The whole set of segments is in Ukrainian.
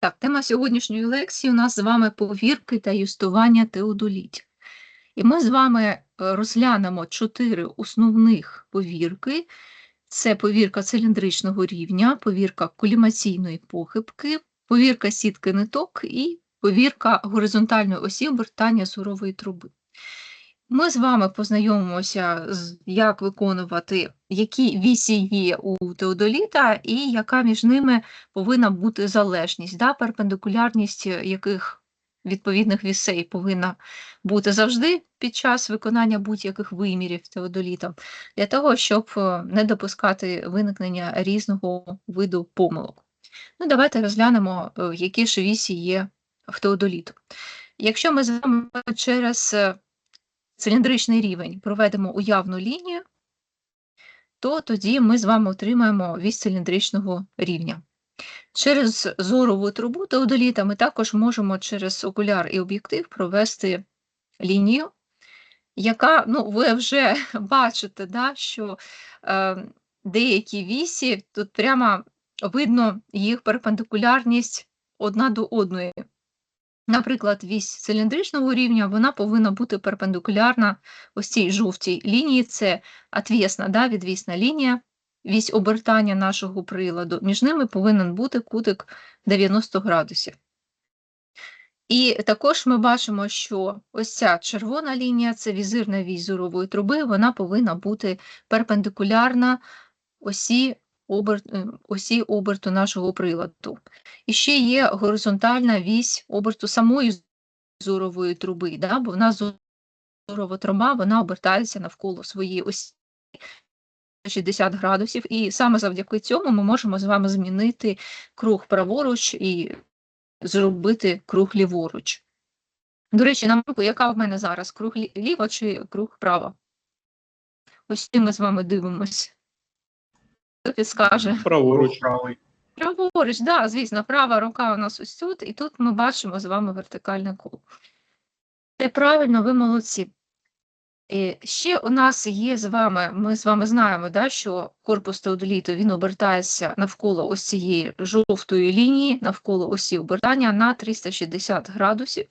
Так, тема сьогоднішньої лекції у нас з вами повірки та юстування теодолітів. І ми з вами е, розглянемо чотири основних повірки. Це повірка циліндричного рівня, повірка колімаційної похибки, повірка сітки ниток і повірка горизонтальної осі обертання сурової труби. Ми з вами познайомимося, з як виконувати, які вісі є у теодоліта, і яка між ними повинна бути залежність, да? перпендикулярність яких відповідних вісей повинна бути завжди під час виконання будь-яких вимірів теодолітом, для того, щоб е, не допускати виникнення різного виду помилок. Ну, Давайте розглянемо, е, які ж вісі є в теодоліту. Якщо ми з вами через е, циліндричний рівень проведемо уявну лінію, то тоді ми з вами отримаємо вісь циліндричного рівня. Через зорову трубу теодоліта ми також можемо через окуляр і об'єктив провести лінію, яка, ну, ви вже бачите, да, що е, деякі вісі, тут прямо видно їх перпендикулярність одна до одної. Наприклад, вісь циліндричного рівня вона повинна бути перпендикулярна ось цій жовтій лінії, це отвісна, да, відвісна лінія, вісь обертання нашого приладу. Між ними повинен бути кутик 90 градусів. І також ми бачимо, що ось ця червона лінія це візирна вісь зорової труби, вона повинна бути перпендикулярна осі оберт, осі оберту нашого приладу. І ще є горизонтальна вісь оберту самої зорової труби, да? бо в нас зорова труба вона обертається навколо своєї осі 60 градусів, і саме завдяки цьому ми можемо з вами змінити круг праворуч і зробити круг ліворуч. До речі, на думку, яка в мене зараз круг ліво чи круг право? Ось ми з вами дивимось. Підскаже? Праворуч. правий. Праворуч, да, звісно, права рука у нас ось тут, і тут ми бачимо з вами вертикальне коло. Це правильно, ви молодці. І ще у нас є з вами, ми з вами знаємо, да, що корпус теодоліту він обертається навколо ось цієї жовтої лінії, навколо осі обертання на 360 градусів.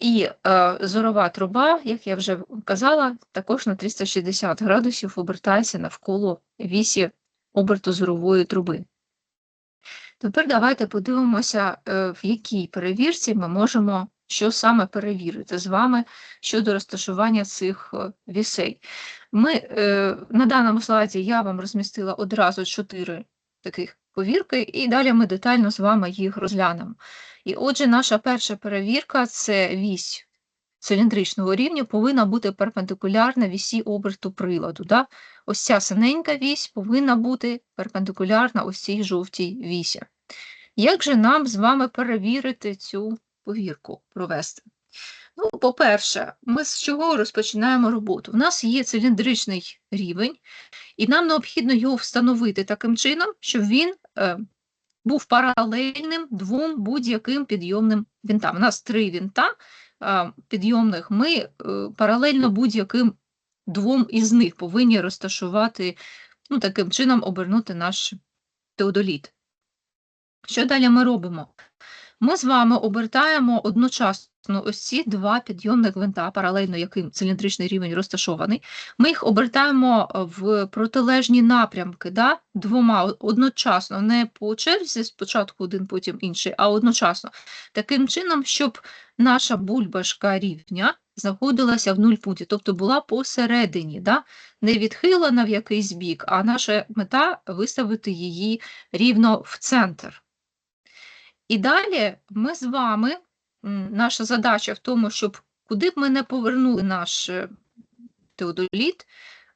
І е, зорова труба, як я вже казала, також на 360 градусів обертається навколо вісі оберту зорової труби. Тепер давайте подивимося, е, в якій перевірці ми можемо що саме перевірити з вами щодо розташування цих е, вісей. Ми, е, На даному слайді я вам розмістила одразу чотири таких повірки, і далі ми детально з вами їх розглянемо. І отже, наша перша перевірка це вісь циліндричного рівня повинна бути перпендикулярна вісі оберту приладу. Да? Ось ця синенька вісь повинна бути перпендикулярна ось цій жовтій вісі. Як же нам з вами перевірити цю повірку провести? Ну, По-перше, ми з чого розпочинаємо роботу? У нас є циліндричний рівень, і нам необхідно його встановити таким чином, щоб він був паралельним двом будь-яким підйомним вінтам. У нас три вінта е, підйомних, ми е, паралельно будь-яким двом із них повинні розташувати, ну, таким чином обернути наш теодоліт. Що далі ми робимо? Ми з вами обертаємо одночасно ось ці два підйомних гвинта, паралельно яким циліндричний рівень розташований. Ми їх обертаємо в протилежні напрямки, да? двома одночасно, не по черзі, спочатку один, потім інший, а одночасно. Таким чином, щоб наша бульбашка рівня знаходилася в нуль пункті, тобто була посередині, да? не відхилена в якийсь бік, а наша мета виставити її рівно в центр. І далі ми з вами, наша задача в тому, щоб куди б ми не повернули наш е, теодоліт,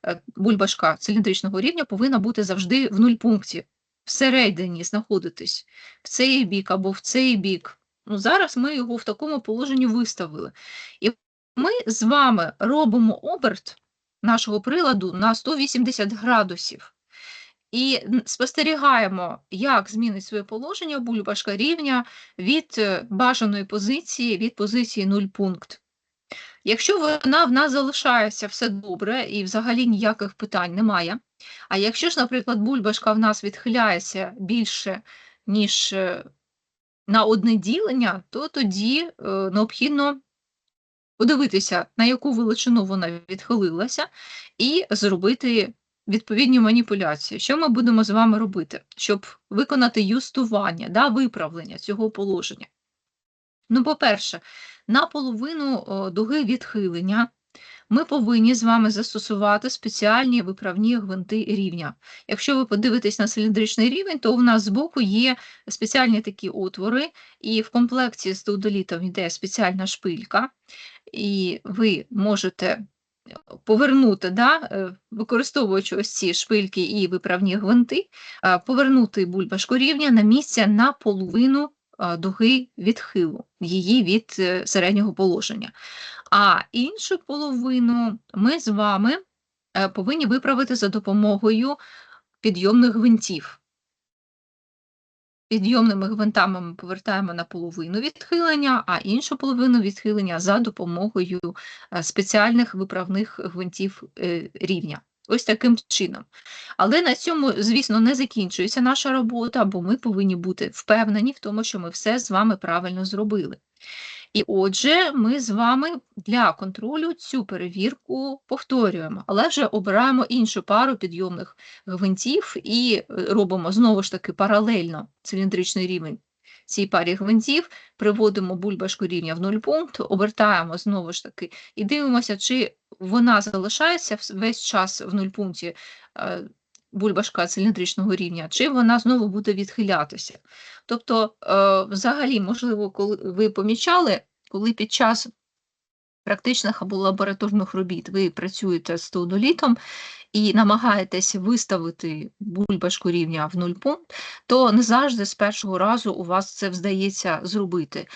е, бульбашка циліндричного рівня повинна бути завжди в нуль пункті, всередині знаходитись, в цей бік або в цей бік. Ну, Зараз ми його в такому положенні виставили. І ми з вами робимо оберт нашого приладу на 180 градусів. І спостерігаємо, як змінить своє положення бульбашка рівня від е, бажаної позиції, від позиції 0 пункт. Якщо вона в нас залишається все добре і взагалі ніяких питань немає. А якщо ж, наприклад, бульбашка в нас відхиляється більше, ніж на одне ділення, то тоді е, необхідно подивитися, на яку величину вона відхилилася, і зробити відповідні маніпуляції. Що ми будемо з вами робити, щоб виконати юстування, да, виправлення цього положення? Ну, по-перше, на половину дуги відхилення ми повинні з вами застосувати спеціальні виправні гвинти рівня. Якщо ви подивитесь на циліндричний рівень, то у нас збоку є спеціальні такі отвори, і в комплекті з теодолітом йде спеціальна шпилька, і ви можете повернути, да, е, використовуючи ось ці шпильки і виправні гвинти, повернути бульбашку рівня на місце на половину дуги відхилу, її від е, середнього положення. А іншу половину ми з вами е, повинні виправити за допомогою підйомних гвинтів. Підйомними гвинтами ми повертаємо на половину відхилення, а іншу половину відхилення за допомогою е, спеціальних виправних гвинтів е, рівня. Ось таким чином. Але на цьому, звісно, не закінчується наша робота, бо ми повинні бути впевнені в тому, що ми все з вами правильно зробили. І отже, ми з вами для контролю цю перевірку повторюємо, але вже обираємо іншу пару підйомних гвинтів і е, робимо знову ж таки паралельно циліндричний рівень цій парі гвинтів, приводимо бульбашку рівня в нуль пункт, обертаємо знову ж таки і дивимося, чи вона залишається весь час в нуль пункті е, бульбашка циліндричного рівня, чи вона знову буде відхилятися. Тобто, е, взагалі, можливо, коли ви помічали, коли під час практичних або лабораторних робіт ви працюєте з теодолітом і намагаєтесь виставити бульбашку рівня в нуль пункт, то не завжди з першого разу у вас це вдається зробити.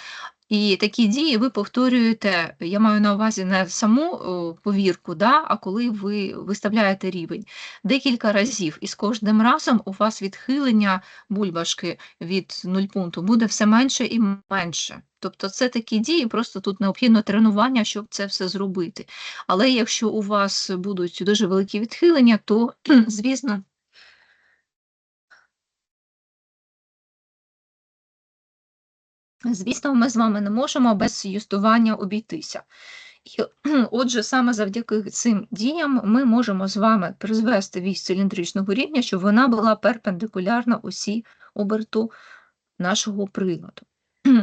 І такі дії ви повторюєте, я маю на увазі не саму повірку, да, а коли ви виставляєте рівень декілька разів, і з кожним разом у вас відхилення бульбашки від нуль пункту буде все менше і менше. Тобто це такі дії, просто тут необхідно тренування, щоб це все зробити. Але якщо у вас будуть дуже великі відхилення, то, звісно, Звісно, ми з вами не можемо без юстування обійтися. І, Отже, саме завдяки цим діям ми можемо з вами призвести вісь циліндричного рівня, щоб вона була перпендикулярна осі оберту нашого приладу.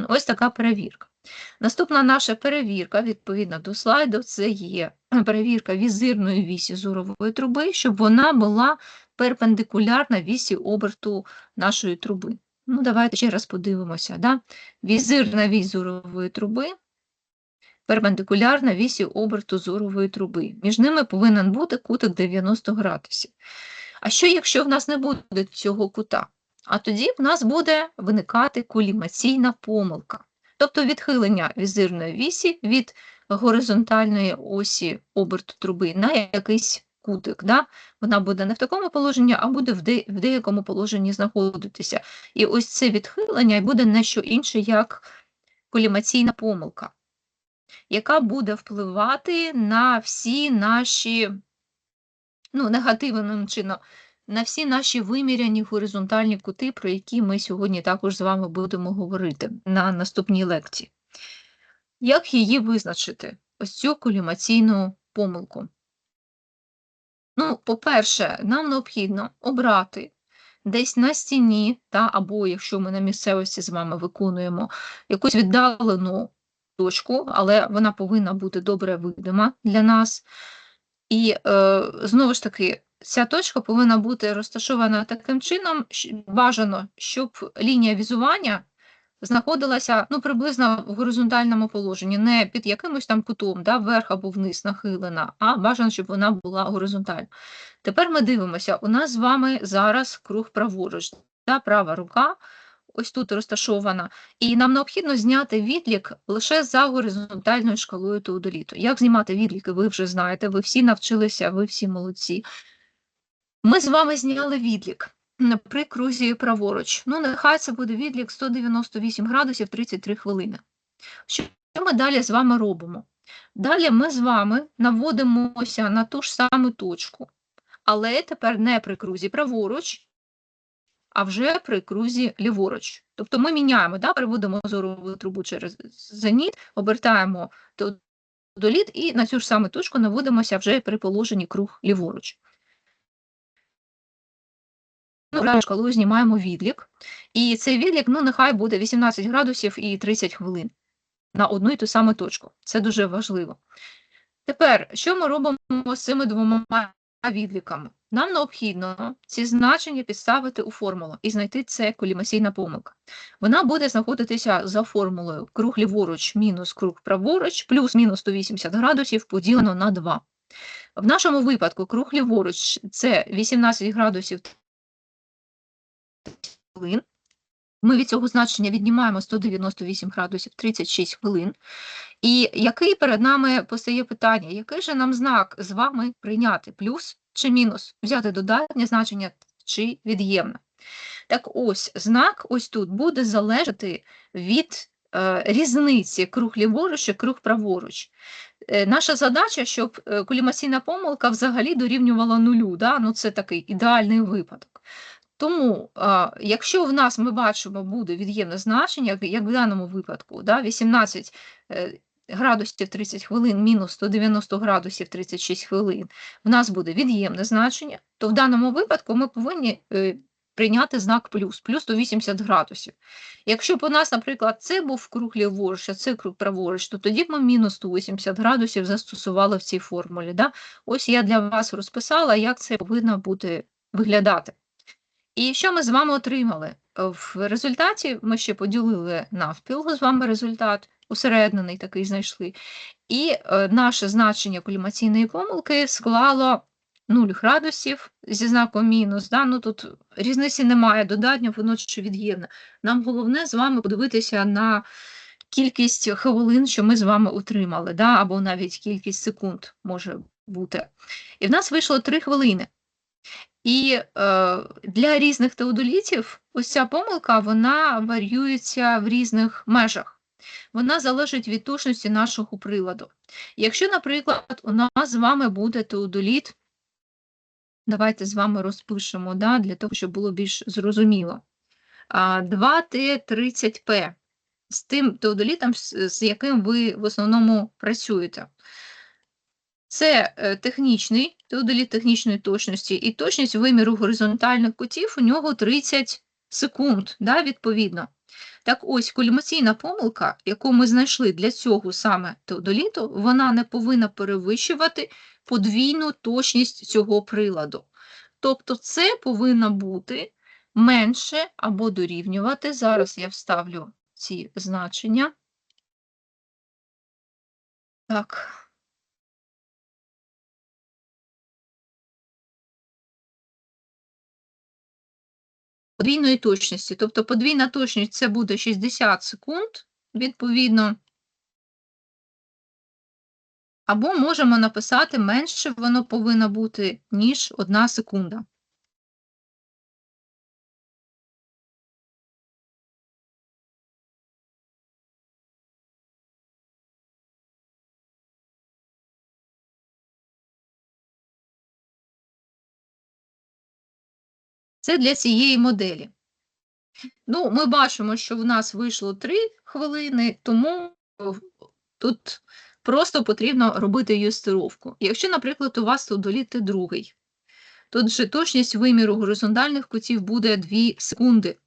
Ось така перевірка. Наступна наша перевірка, відповідно до слайду, це є перевірка візирної вісі зорової труби, щоб вона була перпендикулярна вісі оберту нашої труби. Ну, давайте ще раз подивимося. Да? Візирна вісь зорової труби, перпендикулярна вісі оберту зорової труби. Між ними повинен бути кутик 90 градусів. А що, якщо в нас не буде цього кута? А тоді в нас буде виникати колімаційна помилка, тобто відхилення візирної вісі від горизонтальної осі оберту труби на якийсь кутик. Да? Вона буде не в такому положенні, а буде в, де, в деякому положенні знаходитися. І ось це відхилення буде не що інше, як колімаційна помилка, яка буде впливати на всі наші ну, негативним чином. На всі наші виміряні горизонтальні кути, про які ми сьогодні також з вами будемо говорити на наступній лекції. Як її визначити? Ось цю колімаційну помилку. Ну, по-перше, нам необхідно обрати десь на стіні, та, або якщо ми на місцевості з вами виконуємо якусь віддалену точку, але вона повинна бути добре видима для нас. І е, знову ж таки, ця точка повинна бути розташована таким чином, бажано, щоб лінія візування знаходилася ну, приблизно в горизонтальному положенні, не під якимось там кутом, да, вверх або вниз нахилена, а бажано, щоб вона була горизонтальна. Тепер ми дивимося, у нас з вами зараз круг праворуч, да, права рука. Ось тут розташована, і нам необхідно зняти відлік лише за горизонтальною шкалою теодоліту. Як знімати відліки, ви вже знаєте, ви всі навчилися, ви всі молодці. Ми з вами зняли відлік при крузі праворуч. Ну, нехай це буде відлік 198 градусів 33 хвилини. Що ми далі з вами робимо? Далі ми з вами наводимося на ту ж саму точку, але тепер не при крузі праворуч, а вже при крузі ліворуч. Тобто ми міняємо, да, переводимо зорову трубу через зеніт, обертаємо теодоліт і на цю ж саму точку наводимося вже при положенні круг ліворуч. Ну, шкалу знімаємо відлік, і цей відлік, ну, нехай буде 18 градусів і 30 хвилин на одну і ту саму точку. Це дуже важливо. Тепер, що ми робимо з цими двома відліками? Нам необхідно ці значення підставити у формулу і знайти це колімасійна помилка. Вона буде знаходитися за формулою круг ліворуч мінус круг праворуч плюс-мінус 180 градусів поділено на 2. В нашому випадку круг ліворуч це 18 градусів хвилин. Ми від цього значення віднімаємо 198 градусів 36 хвилин. І який перед нами постає питання, який же нам знак з вами прийняти? Плюс чи мінус? Взяти додатнє значення чи від'ємне? Так ось, знак ось тут буде залежати від е, різниці круг ліворуч і круг праворуч. Е, наша задача, щоб е, колімаційна помилка взагалі дорівнювала нулю. Да? Ну, Це такий ідеальний випадок. Тому, якщо в нас ми бачимо буде від'ємне значення, як в даному випадку, да, 18 е, градусів 30 хвилин мінус 190 градусів 36 хвилин, в нас буде від'ємне значення, то в даному випадку ми повинні е, прийняти знак плюс, плюс 180 градусів. Якщо б у нас, наприклад, це був круг ліворуч, а це круг праворуч, то тоді б ми мінус 180 градусів застосували в цій формулі. Да? Ось я для вас розписала, як це повинно бути виглядати. І що ми з вами отримали? Е, в результаті ми ще поділили навпіл з вами результат, усереднений такий знайшли. І е, наше значення колімаційної помилки склало 0 градусів зі знаком мінус. Да? Ну, Тут різниці немає, додатньо, воно чи від'ємне. Нам головне з вами подивитися на кількість хвилин, що ми з вами отримали, да? або навіть кількість секунд може бути. І в нас вийшло 3 хвилини. І е, для різних теодолітів ось ця помилка вона варіюється в різних межах. Вона залежить від точності нашого приладу. Якщо, наприклад, у нас з вами буде теодоліт, давайте з вами розпишемо да, для того, щоб було більш зрозуміло. 2Т30П з тим теодолітом, з яким ви в основному працюєте. Це е, технічний теодоліт технічної точності, і точність виміру горизонтальних кутів у нього 30 секунд, да, відповідно. Так ось колімаційна помилка, яку ми знайшли для цього саме теодоліту, вона не повинна перевищувати подвійну точність цього приладу. Тобто це повинно бути менше або дорівнювати. Зараз я вставлю ці значення. Так. Подвійної точності. Тобто подвійна точність це буде 60 секунд, відповідно. Або можемо написати менше воно повинно бути, ніж 1 секунда. Це для цієї моделі. Ну, Ми бачимо, що в нас вийшло 3 хвилини, тому тут просто потрібно робити юстировку. Якщо, наприклад, у вас тут доліти другий, тут же точність виміру горизонтальних кутів буде 2 секунди,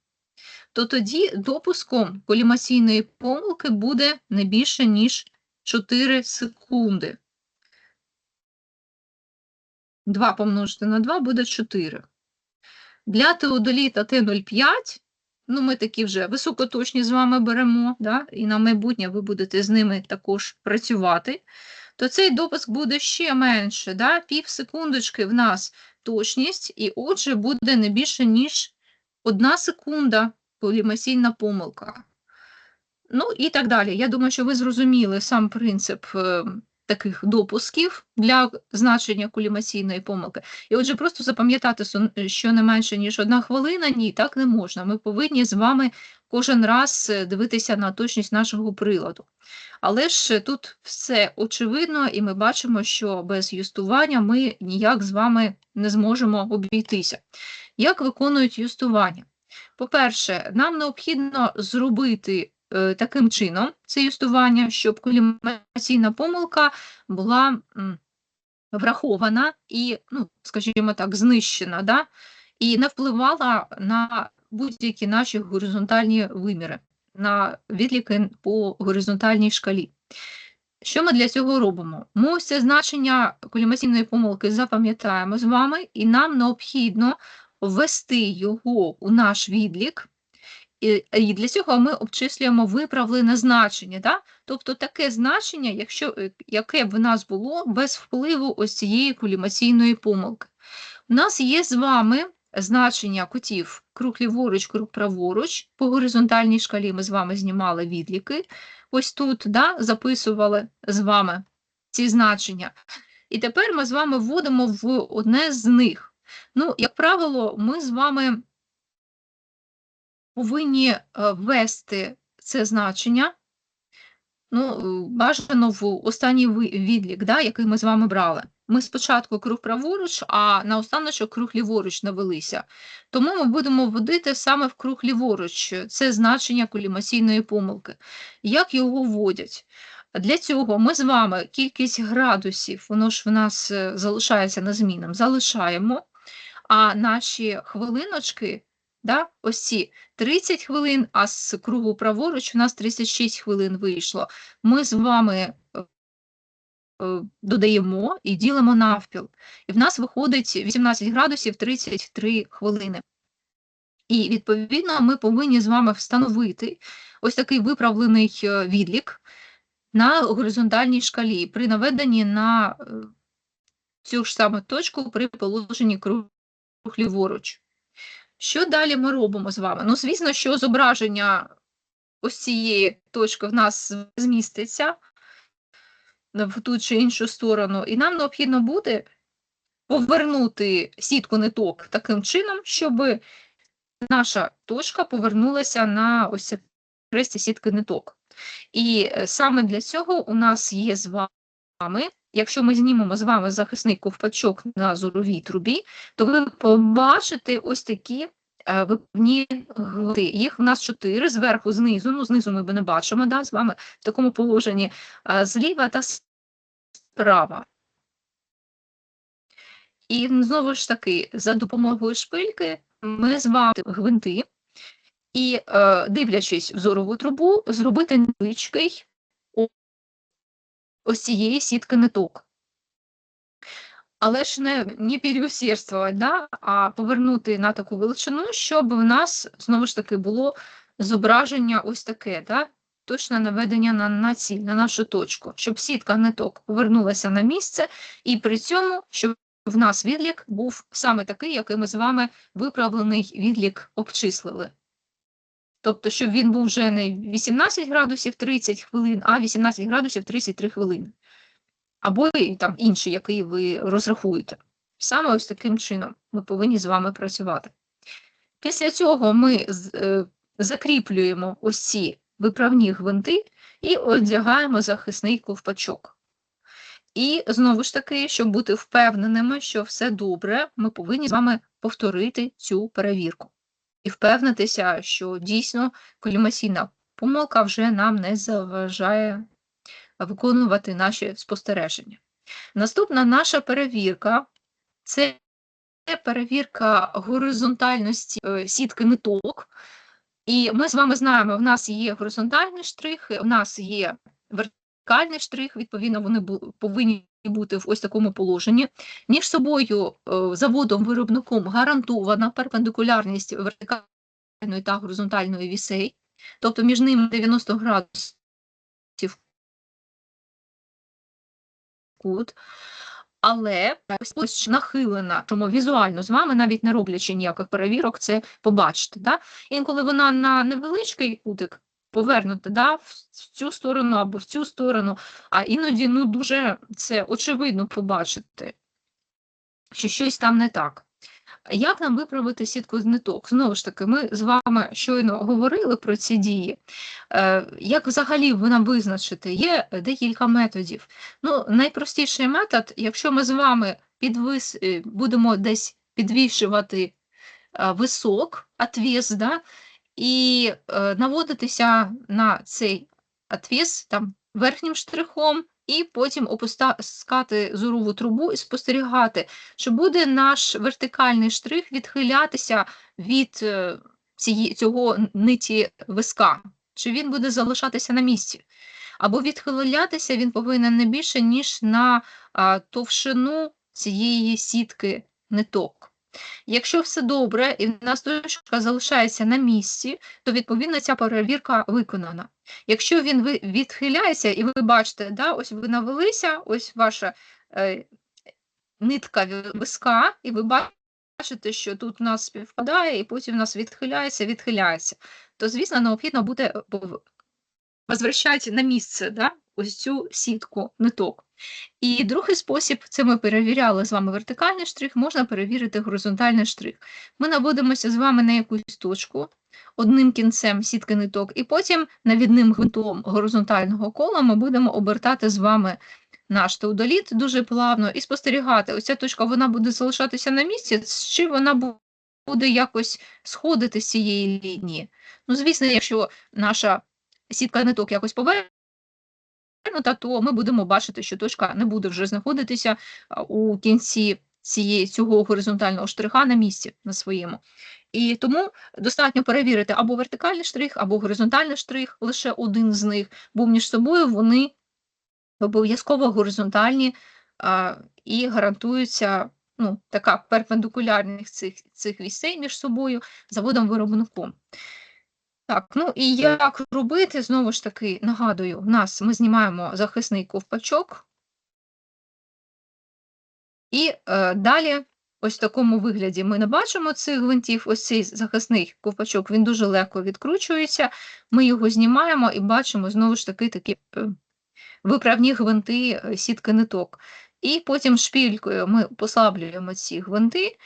то тоді допуском колімаційної помилки буде не більше, ніж 4 секунди. 2 помножити на 2 буде 4. Для теодоліта Т05, ну ми такі вже високоточні з вами беремо, да, і на майбутнє ви будете з ними також працювати, то цей допуск буде ще менше. Да? Пів секундочки в нас точність, і отже, буде не більше, ніж одна секунда полімасійна помилка. Ну і так далі. Я думаю, що ви зрозуміли сам принцип ем, таких допусків для значення колімаційної помилки. І отже, просто запам'ятати, що не менше, ніж одна хвилина, ні, так не можна. Ми повинні з вами кожен раз е, дивитися на точність нашого приладу. Але ж тут все очевидно, і ми бачимо, що без юстування ми ніяк з вами не зможемо обійтися. Як виконують юстування? По-перше, нам необхідно зробити е, таким чином це юстування, щоб колімаційна помилка була врахована і, ну, скажімо так, знищена, да? і не впливала на будь-які наші горизонтальні виміри, на відліки по горизонтальній шкалі. Що ми для цього робимо? Ми це значення колімаційної помилки запам'ятаємо з вами, і нам необхідно ввести його у наш відлік. І, для цього ми обчислюємо виправлене значення. Да? Тобто таке значення, якщо, е, яке б в нас було без впливу ось цієї колімаційної помилки. У нас є з вами значення кутів круг ліворуч, круг праворуч. По горизонтальній шкалі ми з вами знімали відліки. Ось тут да, записували з вами ці значення. І тепер ми з вами вводимо в одне з них. Ну, як правило, ми з вами повинні е, ввести це значення. Ну, е, бажано в останній відлік, да, який ми з вами брали. Ми спочатку круг праворуч, а наостаночок круг ліворуч навелися. Тому ми будемо вводити саме в круг ліворуч це значення колімаційної помилки. Як його вводять? Для цього ми з вами кількість градусів, воно ж в нас е, залишається незмінним, залишаємо, а наші хвилиночки, да, ось ці 30 хвилин, а з кругу праворуч у нас 36 хвилин вийшло. Ми з вами е, е, додаємо і ділимо навпіл. І в нас виходить 18 градусів 33 хвилини. І, відповідно, ми повинні з вами встановити ось такий виправлений е, відлік на горизонтальній шкалі при наведенні на цю ж саму точку при положенні круг ліворуч. Що далі ми робимо з вами? Ну, звісно, що зображення ось цієї точки в нас зміститься в ту чи іншу сторону, і нам необхідно буде повернути сітку ниток таким чином, щоб наша точка повернулася на ось хресті сітки ниток. І е, саме для цього у нас є з вами, якщо ми знімемо з вами захисний ковпачок на зоровій трубі, то ви побачите ось такі е, випні гвинти. Їх у нас чотири зверху, знизу. Ну, знизу ми не бачимо да, з вами в такому положенні, зліва та справа. І знову ж таки, за допомогою шпильки ми з вами гвинти і, е, дивлячись в зорову трубу, зробити невеличкий ось цієї сітки ниток. Але ж не, не переусердствувати, да? а повернути на таку величину, щоб в нас знову ж таки було зображення ось таке, да? точне наведення на, на ціль, на нашу точку, щоб сітка ниток повернулася на місце, і при цьому, щоб в нас відлік був саме такий, який ми з вами виправлений відлік обчислили. Тобто, щоб він був вже не 18 градусів 30 хвилин, а 18 градусів 33 хвилини. Або там інший, який ви розрахуєте. Саме ось таким чином ми повинні з вами працювати. Після цього ми е, закріплюємо ось ці виправні гвинти і одягаємо захисний ковпачок. І знову ж таки, щоб бути впевненими, що все добре, ми повинні з вами повторити цю перевірку і впевнитися, що дійсно колімаційна помилка вже нам не заважає виконувати наші спостереження. Наступна наша перевірка це перевірка горизонтальності е, сітки ниток. І ми з вами знаємо, в нас є горизонтальний штрих, в нас є вертикальний штрих, відповідно, вони повинні бути в ось такому положенні. Між собою е, заводом-виробником гарантована перпендикулярність вертикальної та горизонтальної вісей, тобто між ними 90 градусів кут. Але ось нахилена, тому візуально з вами, навіть не роблячи ніяких перевірок, це побачите. Да? Інколи вона на невеличкий кутик повернута да, в цю сторону або в цю сторону, а іноді ну, дуже це очевидно побачити, що щось там не так. Як нам виправити сітку з ниток? Знову ж таки, ми з вами щойно говорили про ці дії. Е, Як взагалі нам визначити? Є декілька методів. Ну, найпростіший метод, якщо ми з вами підвис, е, будемо десь підвішувати е, висок, отвес, да, і наводитися на цей отвес там верхнім штрихом, і потім опускати зорову трубу і спостерігати, чи буде наш вертикальний штрих відхилятися від е, цього ниті виска, чи він буде залишатися на місці. Або відхилятися він повинен не більше, ніж на товщину цієї сітки ниток. Якщо все добре і в нас точка залишається на місці, то відповідно ця перевірка виконана. Якщо він відхиляється, і ви бачите, да, ось ви навелися, ось ваша е, нитка виска, і ви бачите, що тут у нас співпадає, і потім у нас відхиляється, відхиляється, то, звісно, необхідно буде е, возвращати на місце да, ось цю сітку ниток. І другий спосіб це ми перевіряли з вами вертикальний штрих, можна перевірити горизонтальний штрих. Ми наводимося з вами на якусь точку одним кінцем сітки ниток, і потім навідним гвинтом горизонтального кола ми будемо обертати з вами наш теодоліт дуже плавно і спостерігати. Ось ця точка вона буде залишатися на місці, чи вона бу- буде якось сходити з цієї лінії. Ну, звісно, якщо наша сітка ниток якось повернута, то ми будемо бачити, що точка не буде вже знаходитися у кінці цієї, цього горизонтального штриха на місці на своєму. І тому достатньо перевірити або вертикальний штрих, або горизонтальний штрих, лише один з них, бо між собою вони обов'язково горизонтальні а, і гарантується ну, така перпендикулярність цих, цих вісей між собою заводом-виробником. Так, ну і як робити, знову ж таки, нагадую, в нас ми знімаємо захисний ковпачок, і е, далі, ось в такому вигляді, ми не бачимо цих гвинтів. Ось цей захисний ковпачок, він дуже легко відкручується. Ми його знімаємо і бачимо знову ж таки такі е, виправні гвинти е, сітки ниток. І потім шпількою ми послаблюємо ці гвинти,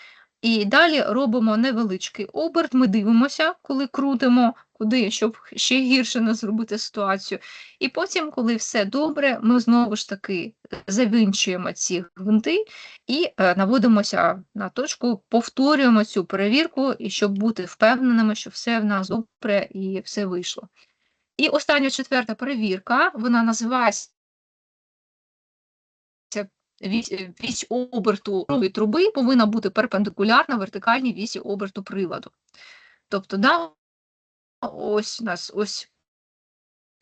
і далі робимо невеличкий оберт. Ми дивимося, коли крутимо, куди, щоб ще гірше не зробити ситуацію. І потім, коли все добре, ми знову ж таки завінчуємо ці гвинти і е, наводимося на точку, повторюємо цю перевірку, і щоб бути впевненими, що все в нас добре і все вийшло. І остання четверта перевірка, вона називається вісь, е, оберту труби повинна бути перпендикулярна вертикальній вісі оберту приладу. Тобто, да, ось у нас ось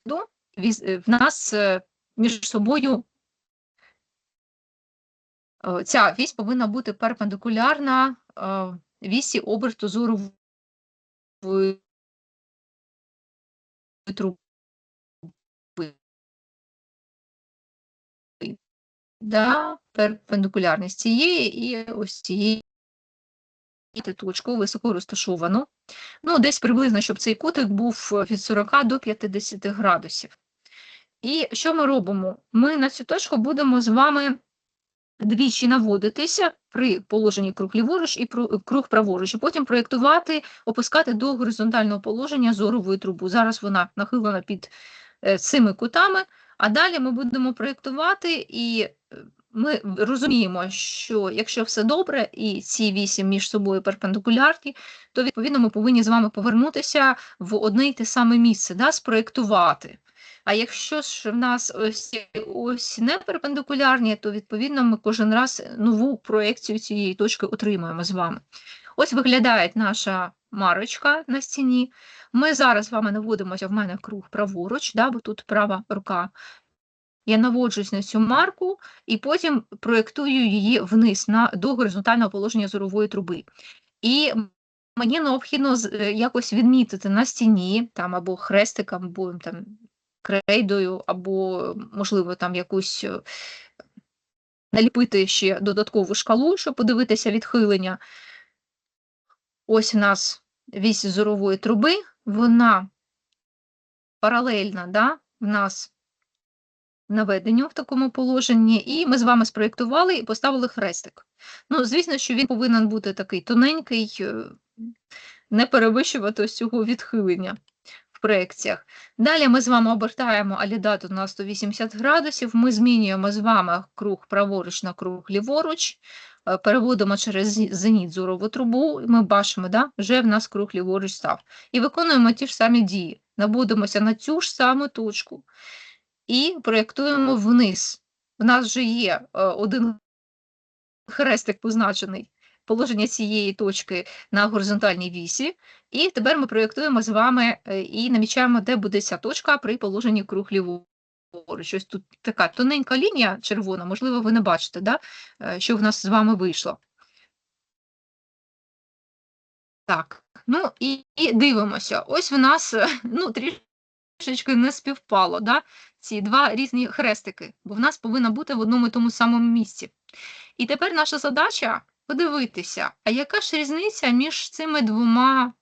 до, е, в нас е, між собою е, ця вісь повинна бути перпендикулярна вісі оберту зорової труби. Да, перпендикулярність цієї і ось цієї точку високо розташовану. Ну, десь приблизно, щоб цей кутик був від 40 до 50 градусів. І що ми робимо? Ми на цю точку будемо з вами двічі наводитися при положенні круг ліворуч і круг праворуч, і потім проєктувати, опускати до горизонтального положення зорової трубу. Зараз вона нахилена під е, цими кутами, а далі ми будемо проєктувати і е, ми розуміємо, що якщо все добре і ці вісім між собою перпендикулярні, то відповідно ми повинні з вами повернутися в одне й те саме місце, да, спроєктувати. А якщо ж в нас ось ось не перпендикулярні, то відповідно ми кожен раз нову проекцію цієї точки отримуємо з вами. Ось виглядає наша марочка на стіні. Ми зараз з вами наводимося в мене круг праворуч, да, бо тут права рука. Я наводжусь на цю марку і потім проєктую її вниз на, до горизонтального положення зорової труби. І мені необхідно е, якось відмітити на стіні там або хрестиком, або там крейдою, або, можливо, там якусь е, наліпити ще додаткову шкалу, щоб подивитися відхилення. Ось у нас вісь зорової труби, вона паралельна, да, в нас наведенню в такому положенні, і ми з вами спроєктували і поставили хрестик. Ну, звісно, що він повинен бути такий тоненький, е, не перевищувати ось цього відхилення. в проекціях. Далі ми з вами обертаємо алідату на 180 градусів, ми змінюємо з вами круг праворуч на круг ліворуч, е, переводимо через зеніт зорову трубу, і ми бачимо, да, вже в нас круг ліворуч став. І виконуємо ті ж самі дії. Наводимося на цю ж саму точку і проєктуємо вниз. В нас вже є е, один хрестик позначений положення цієї точки на горизонтальній вісі. І тепер ми проєктуємо з вами е, і намічаємо, де буде ця точка при положенні круг ліворуч. Ось тут така тоненька лінія червона, можливо, ви не бачите, да? е, що в нас з вами вийшло. Так, ну і, і дивимося. Ось в нас ну, трішечки не співпало, да? ці два різні хрестики, бо в нас повинна бути в одному і тому самому місці. І тепер наша задача подивитися, а яка ж різниця між цими двома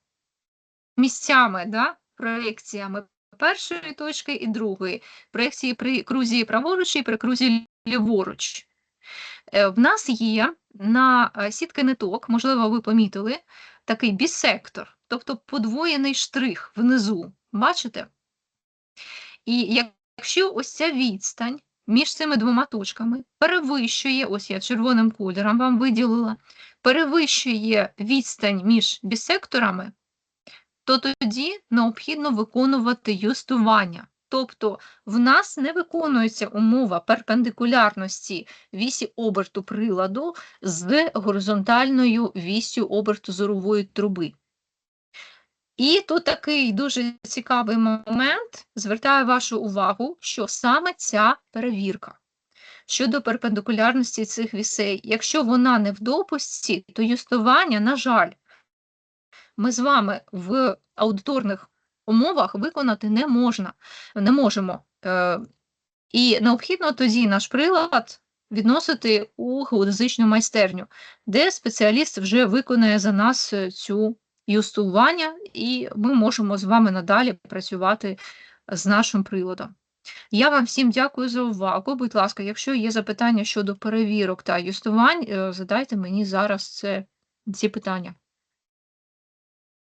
місцями, да? проекціями першої точки і другої, проекції при крузі праворуч і при крузі ліворуч. Е, В нас є на е, сітки ниток, можливо, ви помітили, такий бісектор, тобто подвоєний штрих внизу. Бачите? І якщо ось ця відстань між цими двома точками перевищує, ось я червоним кольором вам виділила, перевищує відстань між бісекторами, то тоді необхідно виконувати юстування. Тобто в нас не виконується умова перпендикулярності вісі оберту приладу з горизонтальною вісю оберту зорової труби. І тут такий дуже цікавий момент. Звертаю вашу увагу, що саме ця перевірка щодо перпендикулярності цих вісей, якщо вона не в допусті, то юстування, на жаль, ми з вами в аудиторних умовах виконати не можна, не можемо. Е, і необхідно тоді наш прилад відносити у геодезичну майстерню, де спеціаліст вже виконає за нас е, цю юстування, і ми можемо з вами надалі працювати з нашим приладом. Я вам всім дякую за увагу. Будь ласка, якщо є запитання щодо перевірок та юстувань, е, задайте мені зараз це, ці питання.